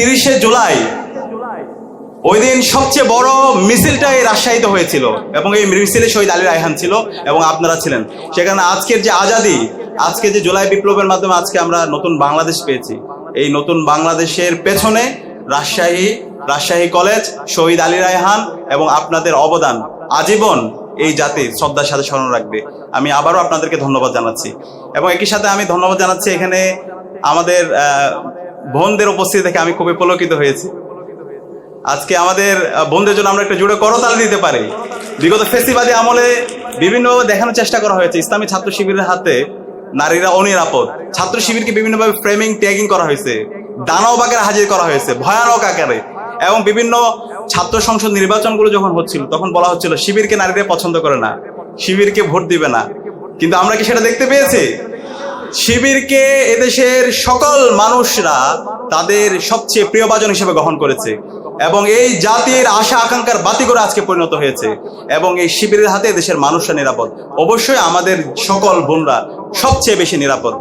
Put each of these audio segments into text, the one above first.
তিরিশে জুলাই। ওই দিন সবচেয়ে বড় মিছিলটা এই রাজশাহীতে হয়েছিল এবং এই মিছিলে শহীদ আলী রায়হান ছিল এবং আপনারা ছিলেন। সেখানে আজকের যে আজাদি, আজকে যে জুলাই বিপ্লবের মাধ্যমে আজকে আমরা নতুন বাংলাদেশ পেয়েছি। এই নতুন বাংলাদেশের পেছনে রাজশাহী রাজশাহী কলেজ, শহীদ আলী রায়হান এবং আপনাদের অবদান। আজীবন এই জাতি শ্রদ্ধার সাথে স্মরণ রাখবে। আমি আবারও আপনাদেরকে ধন্যবাদ জানাচ্ছি। এবং একই সাথে আমি ধন্যবাদ জানাচ্ছি এখানে আমাদের বোনদের উপস্থিতি দেখে আমি খুবই পুলকিত হয়েছি। আজকে আমাদের বোনদের জন্য আমরা একটা জুড়ে করতাল দিতে পারি। বিগত ফেসিবাদী আমলে বিভিন্ন দেখানোর চেষ্টা করা হয়েছে। ইসলামী ছাত্র শিবিরের হাতে নারীরা অনিরাপদ। ছাত্র শিবিরকে বিভিন্নভাবে ফ্রেমিং ট্যাগিং করা হয়েছে। দানব আকারে হাজির করা হয়েছে। ভয়ানক আকারে। এবং বিভিন্ন ছাত্র সংসদ নির্বাচনগুলো যখন হচ্ছিল, তখন বলা হচ্ছিল, শিবিরকে নারীরা পছন্দ করে না। শিবিরকে ভোট দিবে না। কিন্তু আমরা কি সেটা দেখতে পেয়েছি? শিবিরকে এদেশের সকল মানুষরা তাদের সবচেয়ে প্রিয়ভাজন হিসেবে গ্রহণ করেছে এবং এই জাতির আশা আকাঙ্ক্ষার বাতি করে আজকে পরিণত হয়েছে এবং এই শিবিরের হাতে দেশের মানুষরা নিরাপদ। অবশ্যই আমাদের সকল বোনরা সবচেয়ে বেশি নিরাপদ।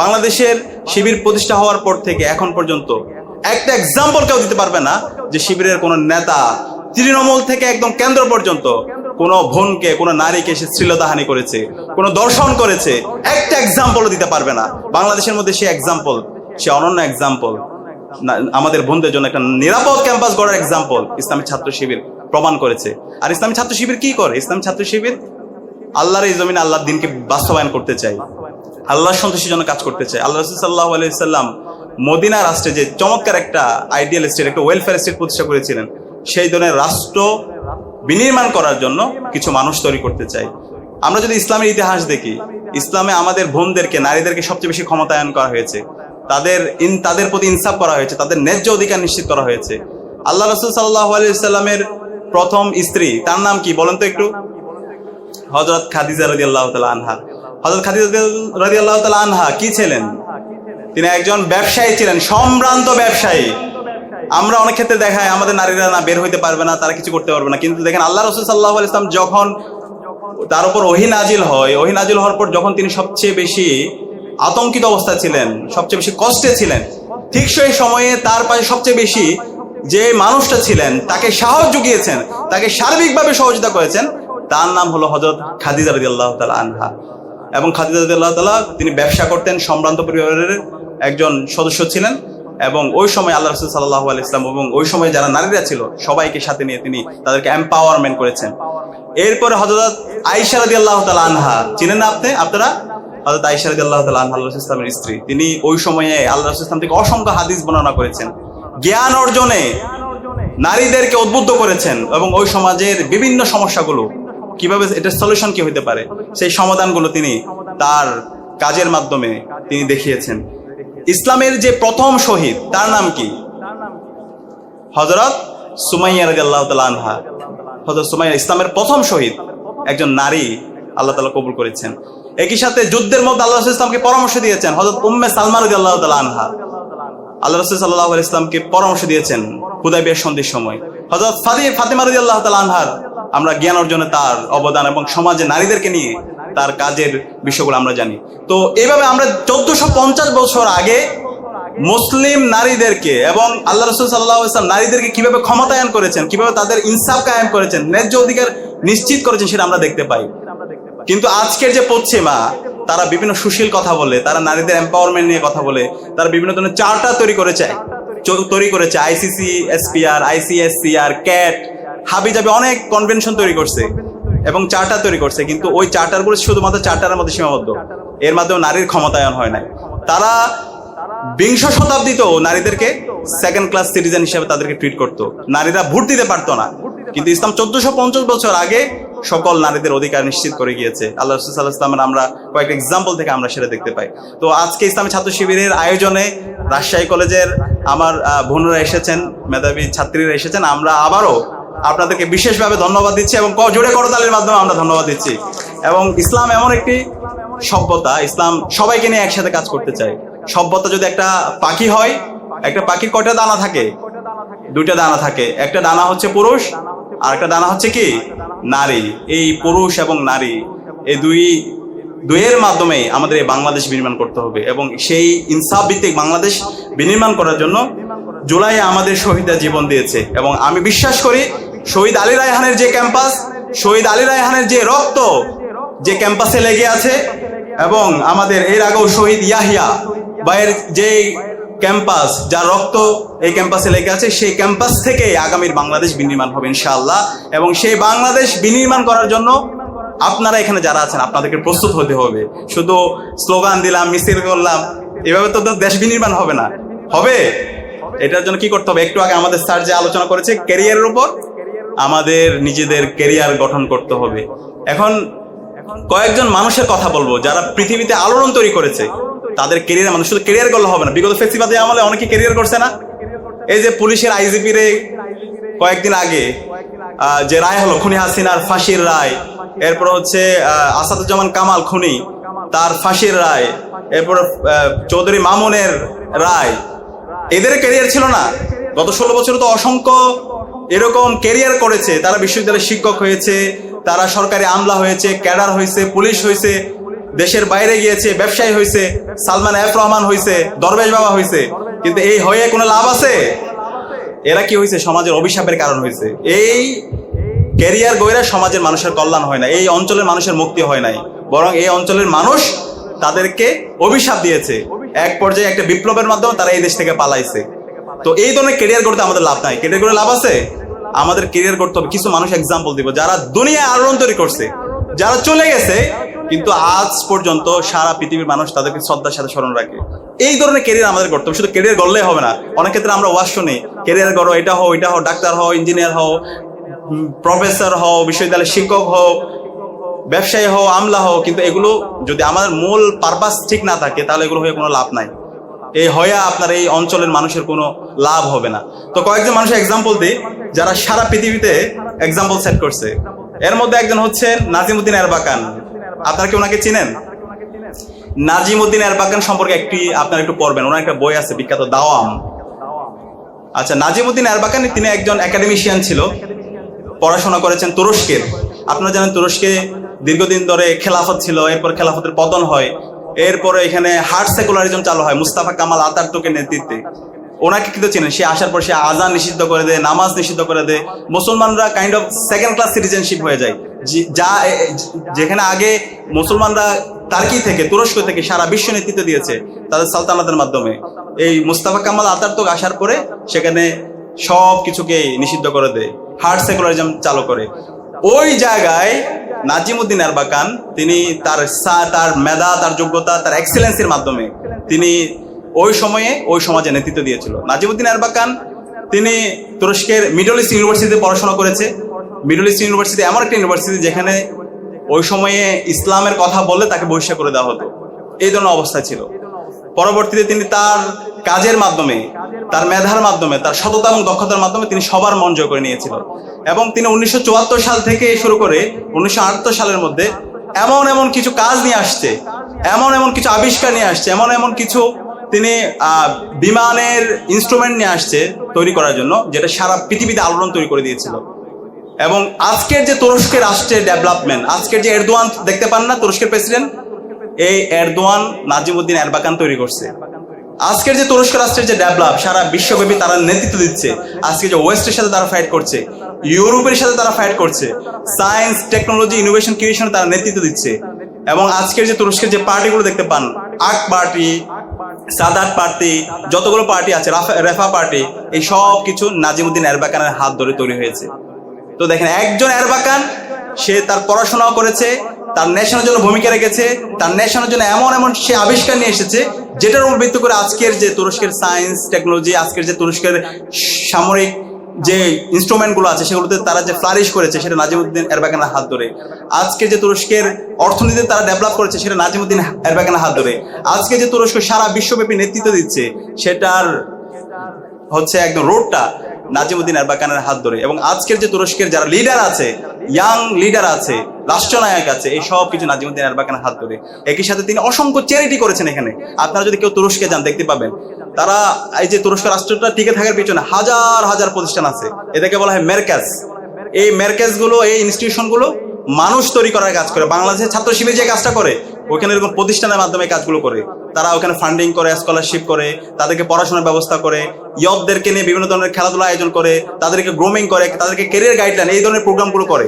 বাংলাদেশের শিবির প্রতিষ্ঠা হওয়ার পর থেকে এখন পর্যন্ত একটা এক্সাম্পল কেউ দিতে পারবে না যে শিবিরের কোনো নেতা তৃণমূল থেকে একদম কেন্দ্র পর্যন্ত কোনো বোনকে, কোনো নারীকে সে শ্লীলতাহানি করেছে, কোনো দর্শন করেছে, একটা এক্সাম্পলও দিতে পারবে না। বাংলাদেশের মধ্যে সে এক্সাম্পল সে অনন্য এক্সাম্পল আমাদের বোনদের জন্য একটা নিরাপদ ক্যাম্পাস গড়ার এক্সাম্পল ইসলামী ছাত্র শিবির প্রমাণ করেছে। আর ইসলামী ছাত্র শিবির কি করে? ইসলামী ছাত্র শিবির আল্লাহর এই জমিনে আল্লাহর দিনকে বাস্তবায়ন করতে চাই আল্লাহর সন্তুষ্টির জন্য কাজ করতে চাই আল্লাহ রসুল সাল্লাহ আলাইসাল্লাম মদিনা রাষ্ট্রে যে চমৎকার একটা আইডিয়াল স্টেট একটা ওয়েলফেয়ার স্টেট প্রতিষ্ঠা করেছিলেন, সেই ধরনের রাষ্ট্র বিনির্মাণ করার জন্য কিছু মানুষ তৈরি করতে চাই। আমরা যদি ইসলামের ইতিহাস দেখি, ইসলামে আমাদের বোনদেরকে, নারীদেরকে সবচেয়ে বেশি ক্ষমতায়ন করা হয়েছে। তাদের ইন তাদের প্রতি ইনসাফ করা হয়েছে, তাদের ন্যায্য অধিকার নিশ্চিত করা হয়েছে। আল্লাহ রসুল সাল্লাহ আলাইসাল্লামের প্রথম স্ত্রী, তার নাম কি বলেন তো একটু? হজরত খাদিজা রাজি আল্লাহ আনহা। হজরত খাদিজা রাজি আল্লাহ আনহা কি ছিলেন? তিনি একজন ব্যবসায়ী ছিলেন, সম্ভ্রান্ত ব্যবসায়ী। আমরা অনেক ক্ষেত্রে দেখাই আমাদের নারীরা না বের হইতে পারবে না, তারা কিছু করতে পারবে না। কিন্তু দেখেন আল্লাহ রসুল সাল্লাহ ইসলাম যখন তার উপর ওহি নাজিল হয়, ওহি নাজিল হওয়ার পর যখন তিনি সবচেয়ে বেশি আতঙ্কিত অবস্থা ছিলেন, সবচেয়ে বেশি কষ্টে ছিলেন, ঠিক সেই সময়ে তার পাশে সবচেয়ে বেশি যে মানুষটা ছিলেন, তাকে সাহস জুগিয়েছেন, তাকে সার্বিকভাবে সহযোগিতা করেছেন, তার নাম হলো হজরত খাদিজা রদি আল্লাহ তালা আনহা। এবং খাদিজা রদি আল্লাহ তালা তিনি ব্যবসা করতেন, সম্ভ্রান্ত পরিবারের একজন সদস্য ছিলেন। এবং ওই সময় আল্লাহ রসুল সাল্লাহ ইসলাম এবং ওই সময় যারা নারীরা ছিল, সবাইকে সাথে নিয়ে তিনি তাদেরকে এম্পাওয়ারমেন্ট করেছেন। এরপরে হজরত আইসা রদি আল্লাহ আনহা, চিনেন না আপনি? আপনারা? হজরত আইসা রদি আল্লাহ আনহা আল্লাহ ইসলামের স্ত্রী। তিনি ওই সময়ে আল্লাহ রসুল ইসলাম থেকে অসংখ্য হাদিস বর্ণনা করেছেন। জ্ঞান অর্জনে নারীদেরকে উদ্বুদ্ধ করেছেন এবং ওই সমাজের বিভিন্ন সমস্যাগুলো, কীভাবে এটার সলিউশন কি হতে পারে, সেই সমাধানগুলো তিনি তার কাজের মাধ্যমে তিনি দেখিয়েছেন। ইসলামের যে প্রথম শহীদ তার নাম কি? হজরত সুমাইয়া রাজি আল্লাহ আনহা। হজরত সুমাইয়া ইসলামের প্রথম শহীদ একজন নারী আল্লাহ তালা কবুল করেছেন। একই সাথে যুদ্ধের মধ্যে আল্লাহ ইসলামকে পরামর্শ দিয়েছেন হজরত উম্মে সালমান রাজি আল্লাহ আনহা। আল্লাহ রসুল সাল্লাহ ইসলামকে পরামর্শ দিয়েছেন হুদাইবিয়ার সন্ধির সময়। হজরত ফাদি ফাতিমা রাজি আল্লাহ তালা আনহার আমরা জ্ঞান অর্জনে তার অবদান এবং সমাজে নারীদেরকে নিয়ে তার কাজের বিষয়গুলো আমরা জানি। তো এইভাবে আমরা চোদ্দশো পঞ্চাশ বছর আগে মুসলিম নারীদেরকে এবং আল্লাহ রসুল সাল্লাহ ইসলাম নারীদেরকে কীভাবে ক্ষমতায়ন করেছেন, কীভাবে তাদের ইনসাফ কায়েম করেছেন, ন্যায্য অধিকার নিশ্চিত করেছেন সেটা আমরা দেখতে পাই। কিন্তু আজকের যে পশ্চিমা, তারা বিভিন্ন সুশীল কথা বলে, তারা নারীদের এম্পাওয়ারমেন্ট নিয়ে কথা বলে, তারা বিভিন্ন ধরনের চার্টার তৈরি করেছে তৈরি করেছে আইসিসি এসপিআর আইসিএসসিআর ক্যাট হাবি যাবে অনেক কনভেনশন তৈরি করছে। এবং চার্টার তৈরি করছে, কিন্তু ওই চার্টারগুলো শুধুমাত্র চার্টারের মধ্যে সীমাবদ্ধ। এর মাধ্যমে নারীর ক্ষমতায়ন হয় নাই। তারা বিংশ শতাব্দীতেও নারীদেরকে সেকেন্ড ক্লাস সিটিজেন হিসেবে তাদেরকে ট্রিট করতো। নারীরা ভোট দিতে পারতো না। কিন্তু ইসলাম চোদ্দশো পঞ্চাশ বছর আগে সকল নারীদের অধিকার নিশ্চিত করে গিয়েছে। আল্লাহ রসুল ইসলামের আমরা কয়েকটা এক্সাম্পল থেকে আমরা সেটা দেখতে পাই। তো আজকে ইসলামী ছাত্র শিবিরের আয়োজনে রাজশাহী কলেজের আমার বোনরা এসেছেন, মেধাবী ছাত্রীরা এসেছেন। আমরা আবারও আপনাদেরকে বিশেষভাবে ধন্যবাদ দিচ্ছি এবং জোরে করতালের মাধ্যমে আমরা ধন্যবাদ দিচ্ছি। এবং ইসলাম এমন একটি সভ্যতা, ইসলাম সবাইকে নিয়ে একসাথে কাজ করতে চায়। সভ্যতা যদি একটা পাখি হয়, একটা পাখির কয়টা দানা থাকে? দুইটা দানা থাকে। একটা দানা হচ্ছে পুরুষ, আর একটা দানা হচ্ছে কি? নারী। এই পুরুষ এবং নারী, এই দুই দুইয়ের মাধ্যমে আমাদের এই বাংলাদেশ বিনির্মাণ করতে হবে এবং সেই ইনসাফ ভিত্তিক বাংলাদেশ বিনির্মাণ করার জন্য জুলাই আমাদের শহীদরা জীবন দিয়েছে। এবং আমি বিশ্বাস করি শহীদ আলী রায়হানের যে ক্যাম্পাস, শহীদ আলী রায়হানের যে রক্ত যে ক্যাম্পাসে লেগে আছে এবং আমাদের এর আগেও শহীদ ইয়াহিয়া বা এর যে ক্যাম্পাস, যার রক্ত এই ক্যাম্পাসে লেগে আছে, সেই ক্যাম্পাস থেকে আগামীর বাংলাদেশ বিনির্মাণ হবে ইনশাআল্লাহ। এবং সেই বাংলাদেশ বিনির্মাণ করার জন্য আপনারা এখানে যারা আছেন, আপনাদেরকে প্রস্তুত হতে হবে। শুধু স্লোগান দিলাম, মিছিল করলাম, এভাবে তো দেশ বিনির্মাণ হবে না। হবে? এটার জন্য কি করতে হবে? একটু আগে আমাদের স্যার যে আলোচনা করেছে ক্যারিয়ারের উপর আমাদের নিজেদের কেরিয়ার গঠন করতে হবে। এখন কয়েকজন মানুষের কথা বলব, যারা পৃথিবীতে আলোড়ন তৈরি করেছে, তাদের কেরিয়ার মানুষ শুধু কেরিয়ার করলে হবে না। বিগত ফেসিবাদে আমলে অনেকে কেরিয়ার করছে না। এই যে পুলিশের আইজিপি রে কয়েকদিন আগে যে রায় হলো, খুনি হাসিনার ফাঁসির রায়, এরপর হচ্ছে আসাদুজ্জামান কামাল খুনি, তার ফাঁসির রায়, এরপর চৌধুরী মামুনের রায়, এদের কেরিয়ার ছিল না। গত ষোলো বছর তো অসংখ্য এরকম ক্যারিয়ার করেছে, তারা বিশ্ববিদ্যালয়ের শিক্ষক হয়েছে, তারা সরকারি আমলা হয়েছে, ক্যাডার হয়েছে, পুলিশ হয়েছে, দেশের বাইরে গিয়েছে, ব্যবসায়ী হয়েছে, সালমান এফ রহমান হয়েছে, দরবেশ বাবা হয়েছে। কিন্তু এই হয়ে কোনো লাভ আছে? এরা কি হয়েছে? সমাজের অভিশাপের কারণ হয়েছে। এই ক্যারিয়ার গইরা সমাজের মানুষের কল্যাণ হয় না, এই অঞ্চলের মানুষের মুক্তি হয় নাই। বরং এই অঞ্চলের মানুষ তাদেরকে অভিশাপ দিয়েছে। এক পর্যায়ে একটা বিপ্লবের মাধ্যমে তারা এই দেশ থেকে পালাইছে। তো এই ধরনের কেরিয়ার করতে আমাদের লাভ নাই। ক্যারিয়ার করে লাভ আছে? আমাদের ক্যারিয়ার করতে হবে। কিছু মানুষ এক্সাম্পল দিব। যারা দুনিয়ায় আলোড়ন তৈরি করছে, যারা চলে গেছে, কিন্তু আজ পর্যন্ত সারা পৃথিবীর মানুষ তাদেরকে শ্রদ্ধার সাথে স্মরণ রাখে। এই ধরনের ক্যারিয়ার আমাদের করতে হবে। শুধু ক্যারিয়ার গড়লেই হবে না। অনেক ক্ষেত্রে আমরা ওয়াশ শুনি ক্যারিয়ার গড়ো, এটা হও এটা হও, ডাক্তার হও ইঞ্জিনিয়ার হও প্রফেসর হও, বিশ্ববিদ্যালয়ের শিক্ষক হও, ব্যবসায়ী হও, আমলা হও। কিন্তু এগুলো যদি আমাদের মূল পারপাস ঠিক না থাকে, তাহলে এগুলো হয়ে কোনো লাভ নাই। এই হয়া আপনার এই অঞ্চলের মানুষের কোনো লাভ হবে না। তো কয়েকজন মানুষের এক্সাম্পল দিই, যারা সারা পৃথিবীতে এক্সাম্পল সেট করছে। এর মধ্যে একজন হচ্ছেন নাজিমুদ্দিন এরবাকান। আপনারা কি ওনাকে চিনেন? নাজিমুদ্দিন এরবাকান সম্পর্কে একটি আপনারা একটু পড়বেন। ওনার একটা বই আছে, বিখ্যাত দাওয়াম। আচ্ছা নাজিমুদ্দিন এরবাকান তিনি একজন একাডেমিশিয়ান ছিল। পড়াশোনা করেছেন তুরস্কের। আপনারা জানেন তুরস্কে দীর্ঘদিন ধরে খেলাফত ছিল, এরপর খেলাফতের পতন হয়। এরপরে এখানে হার্ট সেকুলারিজম চালু হয়, মুস্তাফা কামাল আতার্তুকের নেতৃত্বে। ওনাকে কিন্তু চেনেন, সে আসার পর সে আজান নিষিদ্ধ করে দেয়, নামাজ নিষিদ্ধ করে দেয়। মুসলমানরা kind of second class citizenship হয়ে যায়। যা যেখানে আগে মুসলমানরা তার্কি থেকে, তুরস্ক থেকে সারা বিশ্ব নেতৃত্ব দিয়েছে তাদের সালতানাতের মাধ্যমে। এই মুস্তাফা কামাল আতার্তুক আসার পরে সেখানে সব কিছুকে নিষিদ্ধ করে দেয় হার্ড সেকুলারিজম চালু করে। ওই জায়গায় নাজিমুদ্দিন এরবাকান, তিনি তার তার মেধা, তার যোগ্যতা, তার এক্সেলেন্সের মাধ্যমে তিনি ওই সময়ে ওই সমাজে নেতৃত্ব দিয়েছিল। নাজিমুদ্দিন এরবাকান, তিনি তুরস্কের মিডল ইস্ট ইউনিভার্সিটিতে পড়াশোনা করেছে। মিডল ইস্ট ইউনিভার্সিটি এমন একটা ইউনিভার্সিটি যেখানে ওই সময়ে ইসলামের কথা বললে তাকে বহিষ্কার করে দেওয়া হতো। এই ধরনের অবস্থা ছিল। পরবর্তীতে তিনি তার কাজের মাধ্যমে, তার মেধার মাধ্যমে, তার সততা এবং দক্ষতার মাধ্যমে তিনি সবার মন জয় করে নিয়েছিল এবং তিনি উনিশশো চুয়াত্তর সাল থেকে শুরু করে উনিশশো সালের মধ্যে এমন এমন কিছু কাজ নিয়ে আসছে, এমন এমন কিছু আবিষ্কার নিয়ে আসছে, এমন এমন কিছু তিনি বিমানের ইনস্ট্রুমেন্ট নিয়ে আসছে তৈরি করার জন্য, যেটা সারা পৃথিবীতে আলোড়ন তৈরি করে দিয়েছিল। এবং আজকের যে তুরস্কের রাষ্ট্রের ডেভেলপমেন্ট আজকের যে এরদোয়ান, দেখতে পান না তুরস্কের প্রেসিডেন্ট এই এরদোয়ান নাজিমুদ্দিন এরবাকান তৈরি করছে। আজকের যে তুরস্ক রাষ্ট্রের যে ডেভেলপ, সারা বিশ্বব্যাপী তারা নেতৃত্ব দিচ্ছে। আজকে যে ওয়েস্টের সাথে তারা ফাইট করছে, ইউরোপের সাথে তারা ফাইট করছে সায়েন্স টেকনোলজি ইনোভেশন ক্রিয়েশন তারা নেতৃত্ব দিচ্ছে। এবং আজকের যে তুরস্কের যে পার্টিগুলো দেখতে পান, আক পার্টি, সাদাত পার্টি, যতগুলো পার্টি আছে রাফা- পার্টি, এই সব কিছু নাজিমুদ্দিন এরবাকানের হাত ধরে তৈরি হয়েছে। তো দেখেন, একজন এরবাকান, সে তার পড়াশোনাও করেছে তার নেশনের জন্য ভূমিকা রেখেছে, তার নেশনের জন্য এমন এমন সে আবিষ্কার নিয়ে এসেছে, যেটার উপর ভিত্তি করে আজকের যে তুরস্কের সায়েন্স টেকনোলজি আজকের যে তুরস্কের সামরিক যে ইনস্ট্রুমেন্টগুলো আছে, সেগুলোতে তারা যে ফ্লারিশ করেছে, সেটা নাজিমুদ্দিন এরবাকানের হাত ধরে। আজকে যে তুরস্কের অর্থনীতি তারা ডেভেলপ করেছে, সেটা নাজিমুদ্দিন এরবাকানের হাত ধরে। আজকে যে তুরস্ক সারা বিশ্বব্যাপী নেতৃত্ব দিচ্ছে, সেটার হচ্ছে একদম রোডটা নাজিমুদ্দিন এরবাকানের হাত ধরে। এবং আজকের যে তুরস্কের যারা লিডার আছে ইয়াং লিডার আছে, রাষ্ট্রনায়ক আছে, এই সব কিছু নাজিমুদ্দিন এরবাকানের হাত ধরে। একই সাথে তিনি অসংখ্য চ্যারিটি করেছেন এখানে। আপনারা যদি কেউ তুরস্কে যান, দেখতে পাবেন। তারা এই যে তুরস্ক রাষ্ট্রটা টিকে থাকার পিছনে হাজার হাজার প্রতিষ্ঠান আছে। এটাকে বলা হয় মেরকাজ এই মেরকাজগুলো এই ইনস্টিটিউশনগুলো মানুষ তৈরি করার কাজ করে। বাংলাদেশের ছাত্র শিবির যে কাজটা করে ওখানে এরকম প্রতিষ্ঠানের মাধ্যমে কাজগুলো করে। তারা ওখানে ফান্ডিং করে স্কলারশিপ করে, তাদেরকে পড়াশোনার ব্যবস্থা করে ইয়বদেরকে নিয়ে বিভিন্ন ধরনের খেলাধুলা আয়োজন করে, তাদেরকে গ্রোমিং করে, তাদেরকে কেরিয়ার গাইডলাইন এই ধরনের প্রোগ্রামগুলো করে।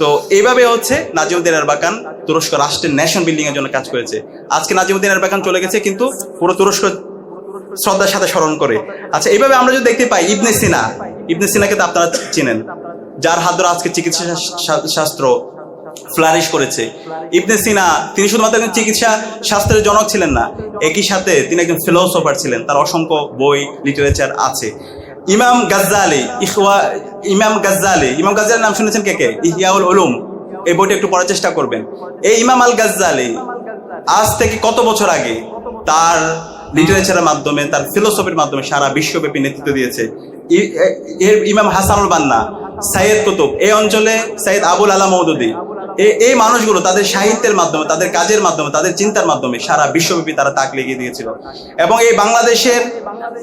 তো এইভাবে হচ্ছে নাজিমুদ্দিন এরবাকান তুরস্ক রাষ্ট্রের ন্যাশন বিল্ডিং এর জন্য কাজ করেছে। আজকে নাজিমুদ্দিন এরবাকান চলে গেছে কিন্তু পুরো তুরস্ক শ্রদ্ধার সাথে স্মরণ করে। আচ্ছা এইভাবে আমরা যদি দেখতে পাই ইবনে সিনা, ইবনে সিনাকে তো আপনারা চিনেন, যার হাত ধরে আজকে চিকিৎসা শাস্ত্র ফ্লারিশ করেছে। ইবনে সিনা, তিনি শুধুমাত্র একজন চিকিৎসা শাস্ত্রের জনক ছিলেন না, একই সাথে তিনি একজন ফিলোসফার ছিলেন, তার অসংখ্য বই লিটারেচার আছে। ইমাম গাজ্জালি, ইখওয়া, ইমাম গাজ্জালি, ইমাম গাজ্জালির নাম শুনেছেন কে কে? ইহিয়াউল উলুম। এই বইটা একটু পড়ার চেষ্টা করবেন। এই ইমাম আল গাজ্জালি, আজ থেকে কত বছর আগে তার লিটারেচারের মাধ্যমে, তার ফিলোসফির মাধ্যমে সারা বিশ্বব্যাপী নেতৃত্ব দিয়েছে। ইমাম হাসানুল বান্না সাইয়েদ কুতুব, এই অঞ্চলে সাইয়েদ আবুল আলা মৌদুদি এই মানুষগুলো তাদের সাহিত্যের মাধ্যমে, তাদের কাজের মাধ্যমে, তাদের চিন্তার মাধ্যমে সারা বিশ্বব্যাপী তারা তাক লেগে দিয়েছিল। এবং এই বাংলাদেশের,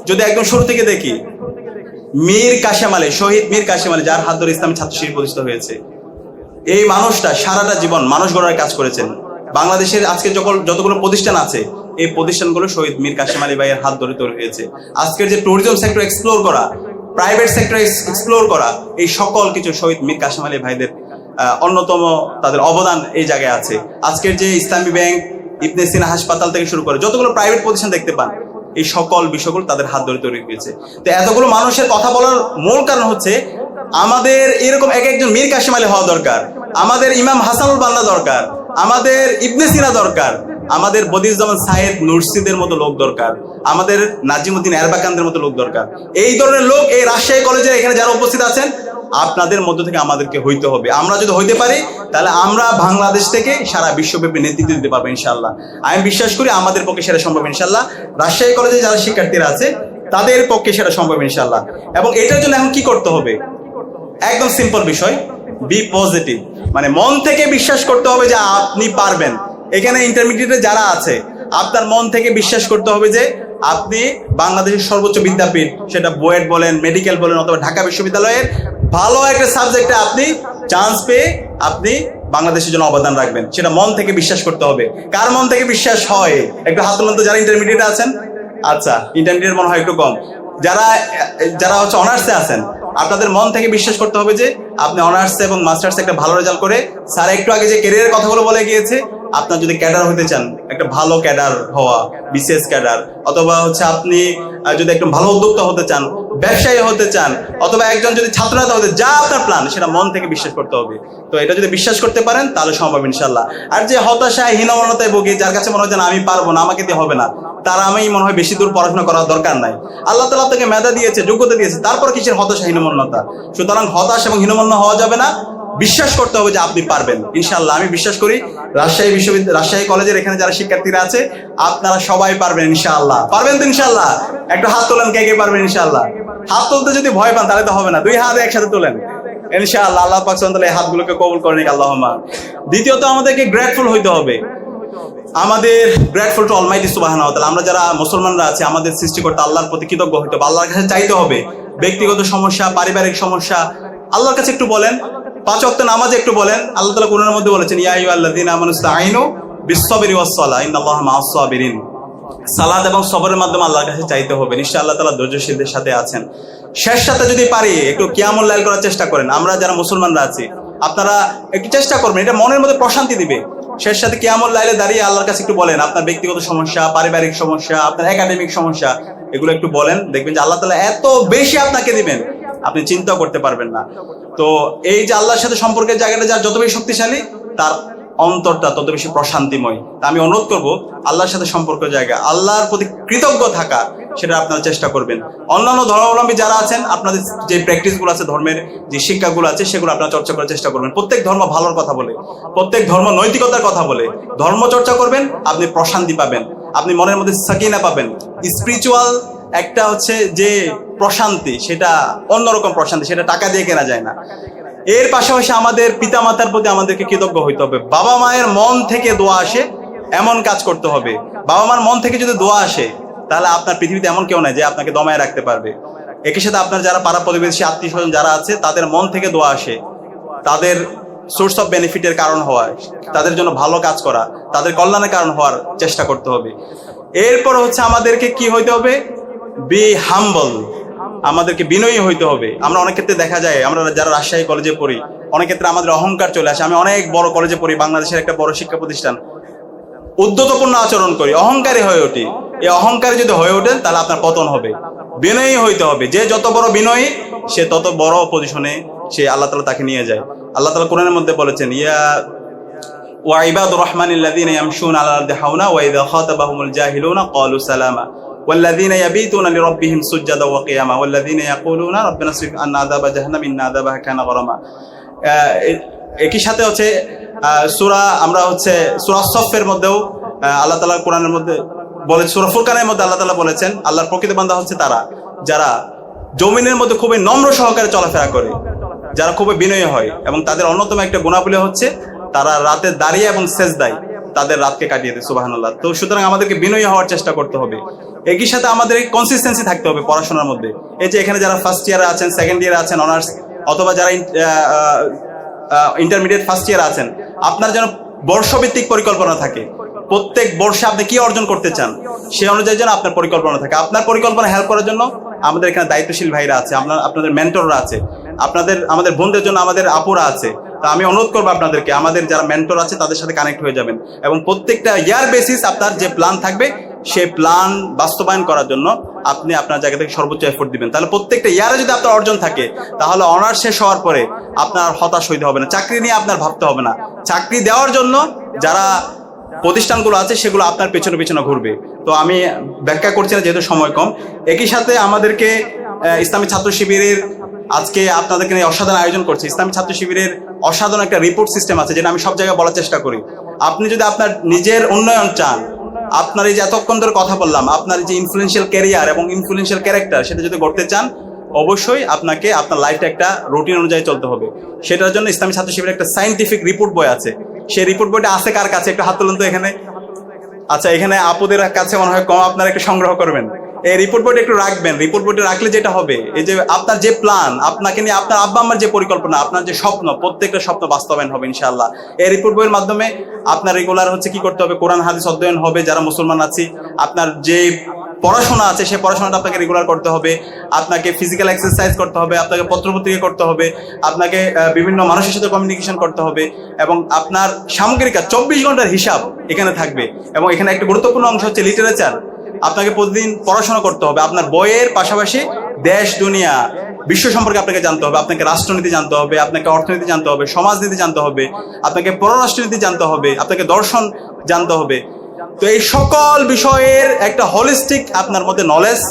যদি একদম শুরু থেকে দেখি, মীর কাশেম আলী, শহীদ মীর কাশেম আলী, যার হাত ধরে ইসলামী ছাত্র শিবির প্রতিষ্ঠিত হয়েছে, এই মানুষটা সারাটা জীবন মানুষ গড়ার কাজ করেছেন। বাংলাদেশের আজকে যখন যতগুলো প্রতিষ্ঠান আছে, এই প্রতিষ্ঠানগুলো শহীদ মীর কাশেম আলী ভাইয়ের হাত ধরে তৈরি হয়েছে। আজকের যে ট্যুরিজম সেক্টর এক্সপ্লোর করা প্রাইভেট সেক্টর এক্সপ্লোর করা, এই সকল কিছু শহীদ মীর কাশেম আলী ভাইদের অন্যতম তাদের অবদান এই জায়গায় আছে। আজকের যে ইসলামী ব্যাংক, ইবনে সিনা হাসপাতাল থেকে শুরু করে, যতগুলো প্রাইভেট প্রতিষ্ঠান দেখতে পান, এই সকল বিষয়গুলো তাদের হাত ধরে তৈরি হয়েছে। তো এতগুলো মানুষের কথা বলার মূল কারণ হচ্ছে, আমাদের এরকম এক একজন মীর কাশিম আলী হওয়া দরকার, আমাদের ইমাম হাসানুল বান্না দরকার, আমাদের ইবনে সিনা দরকার আমাদের বদিউজ্জামান সাহেদ নুরসিদের মতো লোক দরকার, আমাদের নাজিমুদ্দিন এরবাকানদের মতো লোক দরকার। এই ধরনের লোক এই রাজশাহী কলেজের এখানে যারা উপস্থিত আছেন, আপনাদের মধ্য থেকে আমাদেরকে হইতে হবে। আমরা যদি হইতে পারি, তাহলে আমরা বাংলাদেশ থেকে সারা বিশ্বব্যাপী নেতৃত্ব দিতে পারব ইনশাল্লাহ আমি বিশ্বাস করি আমাদের পক্ষে সেটা সম্ভব ইনশাল্লাহ রাজশাহী কলেজে যারা শিক্ষার্থীরা আছে, তাদের পক্ষে সেটা সম্ভব ইনশাল্লাহ এবং এটার জন্য এখন কি করতে হবে? একদম সিম্পল বিষয় বি পজিটিভ মানে মন থেকে বিশ্বাস করতে হবে যে আপনি পারবেন। এখানে ইন্টারমিডিয়েটে যারা আছে, আপনার মন থেকে বিশ্বাস করতে হবে যে আপনি বাংলাদেশের সর্বোচ্চ বিদ্যাপীঠ, সেটা বুয়েট বলেন, মেডিকেল বলেন অথবা ঢাকা বিশ্ববিদ্যালয়ের ভালো একটা সাবজেক্টে আপনি চান্স পেয়ে আপনি বাংলাদেশের জন্য অবদান রাখবেন। সেটা মন থেকে বিশ্বাস করতে হবে। কার মন থেকে বিশ্বাস হয়? একটু হাত তুলুন তো, যারা ইন্টারমিডিয়েটে আছেন। আচ্ছা ইন্টারমিডিয়েট মনে হয় একটু কম। যারা যারা হচ্ছে অনার্সে আছেন, আপনাদের মন থেকে বিশ্বাস করতে হবে যে আপনি অনার্সে এবং মাস্টার্সে একটা ভালো রেজাল্ট করে, স্যার একটু আগে যে ক্যারিয়ারের কথাগুলো বলে গিয়েছে আপনার যদি ক্যাডার হতে চান একটা ভালো ক্যাডার হওয়া বিশেষ ক্যাডার অথবা হচ্ছে আপনি যদি একটু ভালো উদ্যোক্তা হতে চান ব্যবসায়ী হতে চান অথবা একজন যদি ছাত্রনেতা হতে যা আপনার প্ল্যান সেটা মন থেকে বিশ্বাস করতে হবে। তো এটা যদি বিশ্বাস করতে পারেন তাহলে সম্ভব ইনশাল্লাহ আর যে হতাশায় হীনমনতায় ভুগি যার কাছে মনে হয় যে না, আমি পারব না আমাকে দিয়ে হবে না তার আমি মনে হয় বেশি দূর পড়াশোনা করার দরকার নাই। আল্লাহ তালা আপনাকে মেধা দিয়েছে যোগ্যতা দিয়েছে তারপর কিসের হতাশা হীনমন্যতা? সুতরাং হতাশ এবং হীনমন্য হওয়া যাবে না। বিশ্বাস করতে হবে যে আপনি পারবেন। ইনশাল্লাহ আমি বিশ্বাস করি রাজশাহী বিশ্ববিদ্যালয়, রাজশাহী কলেজের এখানে যারা শিক্ষার্থীরা আছে, আপনারা সবাই পারবেন ইনশাআল্লাহ। পারবেন তো ইনশাআল্লাহ? একটু হাত তোলেন, কে কে পারবেন ইনশাআল্লাহ? হাত তুলতে যদি ভয় পান, তাহলে তো হবে না। দুই হাত একসাথে তোলেন। আল্লাহ সুবহানাহু এই হাতগুলোকে কবুল করেন আল্লাহুম্মা। দ্বিতীয়ত, আমাদেরকে গ্রেটফুল হইতে হবে। আমাদের গ্রেটফুল টু অলমাইটি সুবাহান আমরা যারা মুসলমানরা আছি, আমাদের সৃষ্টিকর্তা আল্লাহর প্রতি কৃতজ্ঞ হইতে হবে। আল্লাহর কাছে চাইতে হবে। ব্যক্তিগত সমস্যা, পারিবারিক সমস্যা, আল্লাহর কাছে একটু বলেন। পাঁচ অক্ট নামাজে একটু বলেন, আল্লাহ তালা মধ্যে বলেছেন, ইয়া মা'আস সাবিরিন। সালাদ এবং সবরের মাধ্যমে আল্লাহর কাছে চাইতে হবে। নিশ্চয় আল্লাহ তালা ধৈর্যশীলদের সাথে আছেন। শেষ সাথে যদি পারি, একটু কিয়ামুল লাইল করার চেষ্টা করেন। আমরা যারা মুসলমানরা আছি, আপনারা একটু চেষ্টা করবেন, এটা মনের মধ্যে প্রশান্তি দিবে। শেষ সাথে কিয়ামুল লাইলে দাঁড়িয়ে আল্লাহর কাছে একটু বলেন, আপনার ব্যক্তিগত সমস্যা, পারিবারিক সমস্যা, আপনার একাডেমিক সমস্যা, এগুলো একটু বলেন। দেখবেন যে আল্লাহ তালা এত বেশি আপনাকে দিবেন। আপনি চিন্তা করতে পারবেন না। তো এই যে আল্লাহর সাথে সম্পর্কের জায়গাটা যার যত বেশি শক্তিশালী, তার অন্তরটা তত বেশি প্রশান্তিময়। তা আমি অনুরোধ করব, আল্লাহর সাথে সম্পর্ক জায়গা, আল্লাহর প্রতি কৃতজ্ঞ থাকা, সেটা আপনারা চেষ্টা করবেন। অন্যান্য ধর্মাবলম্বী যারা আছেন, আপনাদের যে প্র্যাকটিসগুলো আছে, ধর্মের যে শিক্ষাগুলো আছে, সেগুলো আপনারা চর্চা করার চেষ্টা করবেন। প্রত্যেক ধর্ম ভালোর কথা বলে, প্রত্যেক ধর্ম নৈতিকতার কথা বলে। ধর্ম চর্চা করবেন, আপনি প্রশান্তি পাবেন, আপনি মনের মধ্যে সাকিনা পাবেন। স্পিরিচুয়াল একটা হচ্ছে যে প্রশান্তি, সেটা অন্যরকম প্রশান্তি, সেটা টাকা দিয়ে কেনা যায় না। এর পাশাপাশি আমাদের পিতা মাতার প্রতি আমাদেরকে কৃতজ্ঞ হইতে হবে। বাবা মায়ের মন থেকে দোয়া আসে, এমন কাজ করতে হবে। বাবা মার মন থেকে যদি দোয়া আসে, তাহলে আপনার পৃথিবীতে এমন কেউ নাই যে আপনাকে দমায় রাখতে পারবে। একই সাথে আপনার যারা পাড়া প্রতিবেশী, আত্মীয় স্বজন যারা আছে, তাদের মন থেকে দোয়া আসে। তাদের সোর্স অফ বেনিফিটের কারণ হওয়া, তাদের জন্য ভালো কাজ করা, তাদের কল্যাণের কারণ হওয়ার চেষ্টা করতে হবে। এরপর হচ্ছে আমাদেরকে কি হইতে হবে? বি হাম্বল আমাদেরকে বিনয়ী হইতে হবে। আমরা অনেক ক্ষেত্রে দেখা যায়, আমরা যারা রাজশাহী কলেজে পড়ি, অনেক ক্ষেত্রে আমাদের অহংকার চলে আসে। আমি অনেক বড় কলেজে পড়ি, বাংলাদেশের একটা বড় শিক্ষা প্রতিষ্ঠান। উদ্যতপূর্ণ আচরণ করি, অহংকারী হয়ে উঠি। এই অহংকারী যদি হয়ে ওঠেন, তাহলে আপনার পতন হবে। বিনয়ী হইতে হবে। যে যত বড় বিনয়ী, সে তত বড় পজিশনে সে আল্লাহ তালা তাকে নিয়ে যায়। আল্লাহ তালা কোরআনের মধ্যে বলেছেন, ইয়া ওয়াইবাদ রহমান ইয়ামশুন আল্লাহ দেহাউনা ওয়াইদা খাতাবাহুমুল জাহিলুনা ক্বালু সালামা। والذين يبيتون لربهم سجدا وقياما والذين يقولون ربنا اصرف عنا عذاب جهنم إن عذابها كان غراما আহ, এ- একই সাথে হচ্ছে সুরা আমরা হচ্ছে সুরা সফের মধ্যেও আহ, আল্লাহ তালা কোরআনের মধ্যে বলে সুরা ফুরকানের মধ্যে আল্লাহ তালা বলেছেন আল্লাহর প্রকৃত বান্ধা হচ্ছে তারা যারা জমিনের মধ্যে খুবই নম্র সহকারে চলাফেরা করে যারা খুবই বিনয়ী হয় এবং তাদের অন্যতম একটা গুণাবলী হচ্ছে তারা রাতে দাঁড়িয়ে এবং শেষ দেয় তাদের রাতকে কাটিয়ে দেয় সুবাহান আল্লাহ তো সুতরাং আমাদেরকে বিনয়ী হওয়ার চেষ্টা করতে হবে। একই সাথে আমাদের কনসিস্টেন্সি থাকতে হবে পড়াশোনার মধ্যে। এই যে এখানে যারা ফার্স্ট ইয়ারে আছেন সেকেন্ড ইয়ারে আছেন অনার্স অথবা যারা ইন্টারমিডিয়েট ফার্স্ট ইয়ার আছেন, আপনার যেন বর্ষভিত্তিক পরিকল্পনা থাকে। প্রত্যেক বর্ষে আপনি কি অর্জন করতে চান, সে অনুযায়ী যেন আপনার পরিকল্পনা থাকে। আপনার পরিকল্পনা হেল্প করার জন্য আমাদের এখানে দায়িত্বশীল ভাইরা আছে, আপনার আপনাদের মেন্টররা আছে। আপনাদের আমাদের বন্ধুদের জন্য আমাদের আপুরা আছে। তা আমি অনুরোধ করব আপনাদেরকে, আমাদের যারা মেন্টর আছে তাদের সাথে কানেক্ট হয়ে যাবেন। এবং প্রত্যেকটা ইয়ার বেসিস আপনার যে প্ল্যান থাকবে সেই প্ল্যান বাস্তবায়ন করার জন্য আপনি আপনার জায়গা থেকে সর্বোচ্চ এফোর্ট দিবেন। তাহলে প্রত্যেকটা ইয়ারে যদি আপনার অর্জন থাকে, তাহলে অনার্স শেষ হওয়ার পরে আপনার হতাশ হইতে হবে না। চাকরি নিয়ে আপনার ভাবতে হবে না। চাকরি দেওয়ার জন্য যারা প্রতিষ্ঠানগুলো আছে, সেগুলো আপনার পেছনে পেছনে ঘুরবে। তো আমি ব্যাখ্যা করছি না, যেহেতু সময় কম। একই সাথে আমাদেরকে ইসলামী ছাত্র শিবিরের আজকে আপনাদেরকে নিয়ে অসাধারণ আয়োজন করছে। ইসলামী ছাত্র শিবিরের অসাধারণ একটা রিপোর্ট সিস্টেম আছে, যেটা আমি সব জায়গায় বলার চেষ্টা করি। আপনি যদি আপনার নিজের উন্নয়ন চান, আপনার এই যে এতক্ষণ ধরে কথা বললাম, আপনার যে ইনফ্লুয়েন্সিয়াল ক্যারিয়ার এবং ইনফ্লুয়েন্সিয়াল ক্যারেক্টার সেটা যদি করতে চান, অবশ্যই আপনাকে আপনার লাইফটা একটা রুটিন অনুযায়ী চলতে হবে। সেটার জন্য ইসলামী ছাত্র শিবিরের একটা সাইন্টিফিক রিপোর্ট বই আছে। সেই রিপোর্ট বইটা আছে কার কাছে? একটু হাত তুলুন তো এখানে। আচ্ছা এখানে আপুদের কাছে মনে হয় কম আপনারা একটু সংগ্রহ করবেন। এই রিপোর্ট বইটা একটু রাখবেন। রিপোর্ট বইটা রাখলে যেটা হবে, এই যে আপনার যে প্ল্যান আপনাকে নিয়ে আপনার আব্বা আম্মার যে পরিকল্পনা, আপনার যে স্বপ্ন, প্রত্যেকটা স্বপ্ন বাস্তবায়ন হবে ইনশাআল্লাহ। এই রিপোর্ট বইয়ের মাধ্যমে আপনার রেগুলার হচ্ছে কি করতে হবে, কোরআন, হাদিস অধ্যয়ন হবে, যারা মুসলমান আছি, আপনার যে পড়াশোনা আছে সেই পড়াশোনাটা আপনাকে রেগুলার করতে হবে, আপনাকে ফিজিক্যাল এক্সারসাইজ করতে হবে, আপনাকে পত্রপত্রিকা করতে হবে, আপনাকে বিভিন্ন মানুষের সাথে কমিউনিকেশন করতে হবে, এবং আপনার সামগ্রিক চব্বিশ ঘণ্টার হিসাব এখানে থাকবে। এবং এখানে একটা গুরুত্বপূর্ণ অংশ হচ্ছে লিটারেচার আপনাকে প্রতিদিন পড়াশোনা করতে হবে। আপনার বইয়ের পাশাপাশি দেশ, দুনিয়া, বিশ্ব সম্পর্কে আপনাকে জানতে হবে। আপনাকে রাষ্ট্রনীতি জানতে হবে, আপনাকে অর্থনীতি জানতে হবে, সমাজনীতি জানতে হবে, আপনাকে পররাষ্ট্রনীতি জানতে হবে, আপনাকে দর্শন জানতে হবে। তো এই সকল বিষয়ের একটা হলিস্টিক আপনার মধ্যে নলেজ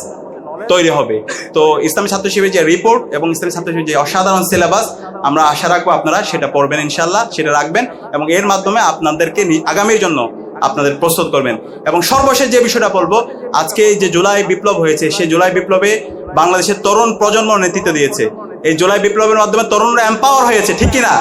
তৈরি হবে। তো ইসলামী ছাত্র শিবিরের যে রিপোর্ট এবং ইসলামী ছাত্র শিবিরের যে অসাধারণ সিলেবাস আমরা আশা রাখব আপনারা সেটা পড়বেন ইনশাল্লাহ সেটা রাখবেন এবং এর মাধ্যমে আপনাদেরকে আগামীর জন্য আপনাদের প্রস্তুত করবেন। এবং সর্বশেষ যে বিষয়টা বলব, আজকে যে জুলাই বিপ্লব হয়েছে, সেই জুলাই বিপ্লবে বাংলাদেশের তরুণ প্রজন্ম নেতৃত্ব দিয়েছে। এই জুলাই বিপ্লবের মাধ্যমে তরুণরা এম্পাওয়ার হয়েছে, ঠিক কিনা?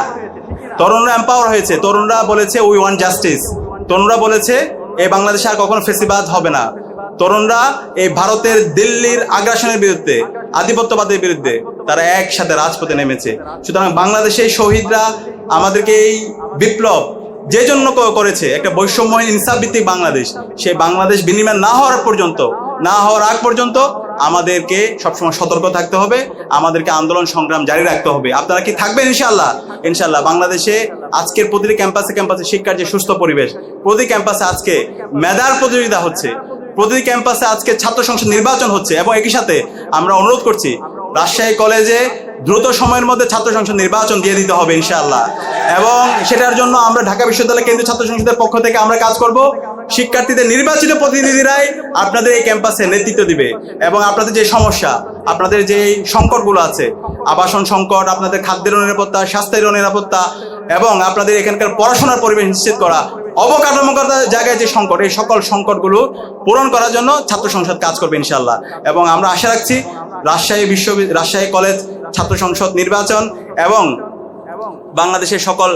তরুণরা এম্পাওয়ার হয়েছে। তরুণরা বলেছে উই ওয়ান জাস্টিস তরুণরা বলেছে এই বাংলাদেশে আর কখনো ফেসিবাদ হবে না। তরুণরা এই ভারতের দিল্লির আগ্রাসনের বিরুদ্ধে, আধিপত্যবাদের বিরুদ্ধে তারা একসাথে রাজপথে নেমেছে। সুতরাং বাংলাদেশে এই শহীদরা আমাদেরকে এই বিপ্লব যে জন্য করেছে একটা বৈষম্যহীন ইনসাফ ভিত্তিক বাংলাদেশ। সেই বাংলাদেশ বিনিময় না হওয়ার পর্যন্ত, না হওয়ার আগ পর্যন্ত আমাদেরকে সবসময় সতর্ক থাকতে হবে, আমাদেরকে আন্দোলন সংগ্রাম জারি রাখতে হবে। আপনারা কি থাকবেন ইনশাল্লাহ ইনশাল্লাহ বাংলাদেশে আজকের প্রতিটি ক্যাম্পাসে ক্যাম্পাসে শিক্ষার যে সুস্থ পরিবেশ প্রতি ক্যাম্পাসে আজকে মেধার প্রতিযোগিতা হচ্ছে, প্রতিটি ক্যাম্পাসে আজকে ছাত্র সংসদ নির্বাচন হচ্ছে এবং একই সাথে আমরা অনুরোধ করছি, রাজশাহী কলেজে দ্রুত সময়ের মধ্যে ছাত্র সংসদ নির্বাচন দিয়ে দিতে হবে ইনশাআল্লাহ। এবং সেটার জন্য আমরা ঢাকা বিশ্ববিদ্যালয় কেন্দ্রীয় ছাত্র সংসদের পক্ষ থেকে আমরা কাজ করব। শিক্ষার্থীদের নির্বাচিত প্রতিনিধিরাই আপনাদের এই ক্যাম্পাসে নেতৃত্ব দিবে। এবং আপনাদের যে সমস্যা, আপনাদের যে সংকটগুলো আছে, আবাসন সংকট, আপনাদের খাদ্যের নিরাপত্তা স্বাস্থ্যের নিরাপত্তা এবং আপনাদের এখানকার পড়াশোনার পরিবেশ নিশ্চিত করা অবকাঠামোগত জায়গায় যে সংকট, এই সকল সংকটগুলো পূরণ করার জন্য ছাত্র সংসদ কাজ করবে ইনশাল্লাহ এবং আমরা আশা রাখছি রাজশাহী বিশ্ববিদ্যালয় রাজশাহী কলেজ ছাত্র সংসদ নির্বাচন এবং বাংলাদেশের সকল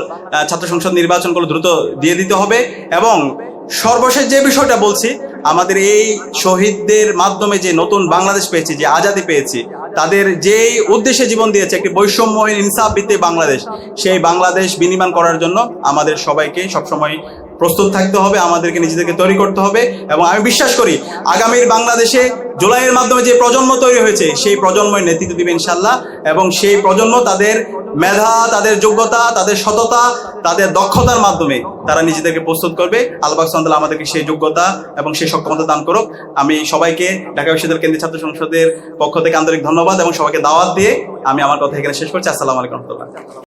ছাত্র সংসদ নির্বাচনগুলো দ্রুত দিয়ে দিতে হবে এবং সর্বশেষ যে বিষয়টা বলছি, আমাদের এই শহীদদের মাধ্যমে যে নতুন বাংলাদেশ পেয়েছি, যে আজাদি পেয়েছি, তাদের যেই উদ্দেশ্যে জীবন দিয়েছে, একটি বৈষম্যহীন ইনসাফ ভিত্তিক বাংলাদেশ, সেই বাংলাদেশ বিনির্মাণ করার জন্য আমাদের সবাইকে সবসময় প্রস্তুত থাকতে হবে, আমাদেরকে নিজেদেরকে তৈরি করতে হবে এবং আমি বিশ্বাস করি আগামীর বাংলাদেশে জুলাইয়ের মাধ্যমে যে প্রজন্ম তৈরি হয়েছে, সেই প্রজন্মই নেতৃত্ব দিবে ইনশাল্লাহ এবং সেই প্রজন্ম তাদের মেধা, তাদের যোগ্যতা, তাদের সততা, তাদের দক্ষতার মাধ্যমে তারা নিজেদেরকে প্রস্তুত করবে। আলবাক সন্তাল আমাদেরকে সেই যোগ্যতা এবং সেই সক্ষমতা দান করুক। আমি সবাইকে ঢাকা বিশ্ববিদ্যালয় কেন্দ্রীয় ছাত্র সংসদের পক্ষ থেকে আন্তরিক ধন্যবাদ এবং সবাইকে দাওয়াত দিয়ে আমি আমার কথা এখানে শেষ করছি। আসসালামু আলাইকুম রহমতুল্লাহ।